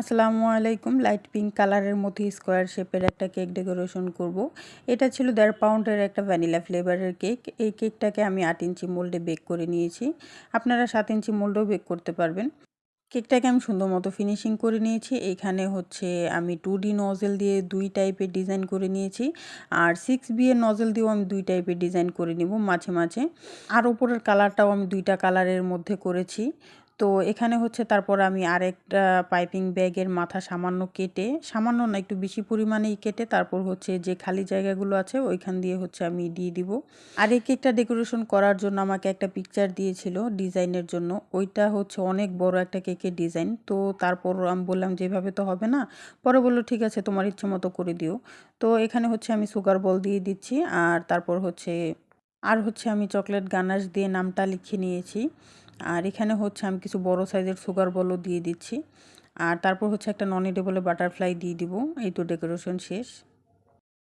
আসসালামু আলাইকুম। Light pink কালারের মধ্যে স্কোয়ার শেপের একটা কেক ডেকোরেশন করব। এটা ছিল দেড় পাউন্ডের একটা ভ্যানিলা ফ্লেভারের কেক এই কেকটাকে আমি আট ইঞ্চি মোল্ডে বেক করে নিয়েছি। আপনারা সাত ইঞ্চি মোল্ডেও বেক করতে পারবেন। কেকটাকে আমি সুন্দর মতো ফিনিশিং করে নিয়েছি। এখানে হচ্ছে আমি টু ডি নজেল দিয়ে দুই টাইপের ডিজাইন করে নিয়েছি। আর সিক্স বি এর নজেল দিয়েও আমি দুই টাইপের ডিজাইন করে নিব মাঝে মাঝে। আর ওপরের কালারটাও আমি দুইটা কালারের মধ্যে করেছি। তো এখানে হচ্ছে তারপর আমি আরেকটা পাইপিং ব্যাগের মাথা সামান্য কেটে, সামান্য না, একটু বেশি পরিমাণেই কেটে তারপর হচ্ছে যে খালি জায়গাগুলো আছে ওইখান দিয়ে হচ্ছে আমি দিয়ে দিব। আর এই ডেকোরেশন করার জন্য আমাকে একটা পিকচার দিয়েছিল ডিজাইনের জন্য। ওইটা হচ্ছে অনেক বড় একটা কেকের ডিজাইন। তো তারপর আমি বললাম যেভাবে তো হবে না। পরে বলল, ঠিক আছে, তোমার ইচ্ছে মতো করে দিও। তো এখানে হচ্ছে আমি সুগার বল দিয়ে দিচ্ছি। আর তারপর হচ্ছে, আর হচ্ছে আমি চকলেট গানাশ দিয়ে নামটা লিখে নিয়েছি। আর এখানে হচ্ছে আমি কিছু বড় সাইজের সুগার বলও দিয়ে দিচ্ছি। আর তারপর হচ্ছে একটা নন এডেবলে বাটারফ্লাই দিয়ে দিব। এই তো ডেকোরেশন শেষ।